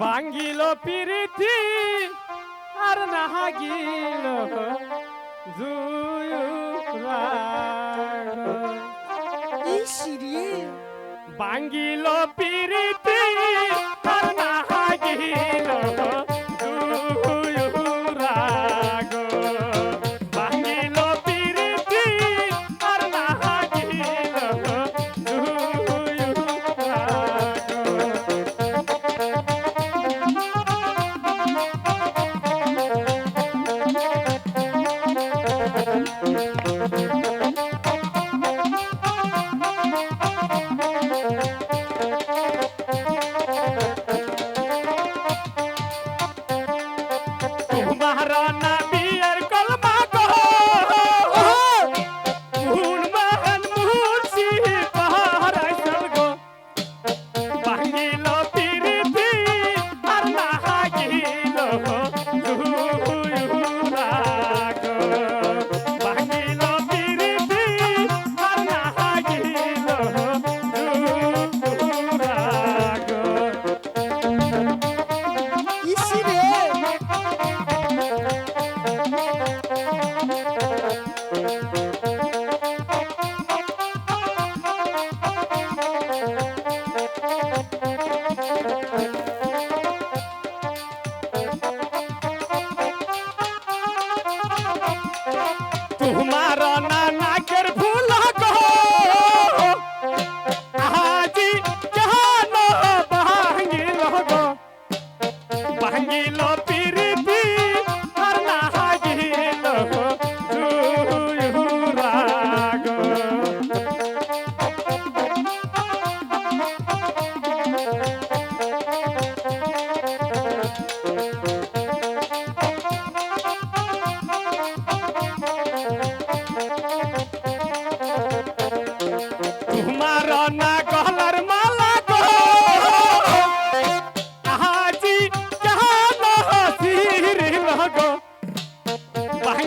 বাঙ্গিল পিরিতি আর না হাগিল ভাঙ্গিল পিরিতি মহারানা বিয়ের কলমা কহ। খুন মহান মুছি পাহারাই স্বর্গ ভাঙিল পিরিতি আর না হাগিল Thank you. arrumar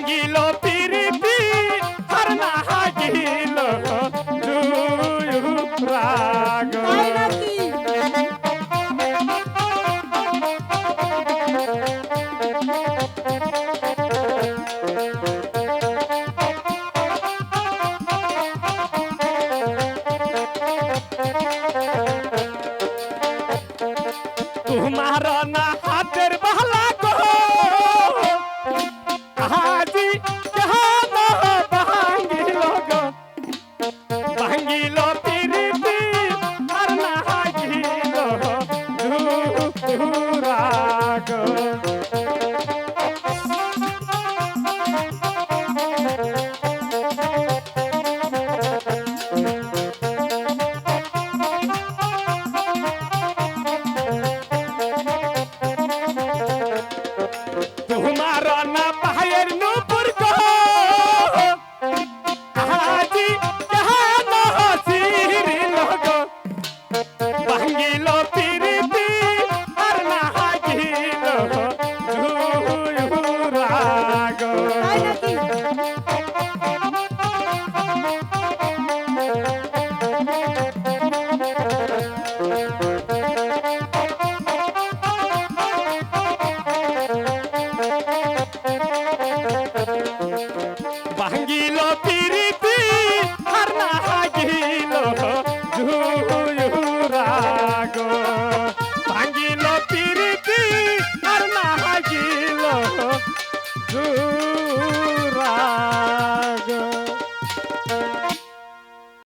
ভাঙিল পিরিতি আর না হাগিল তোমার না go.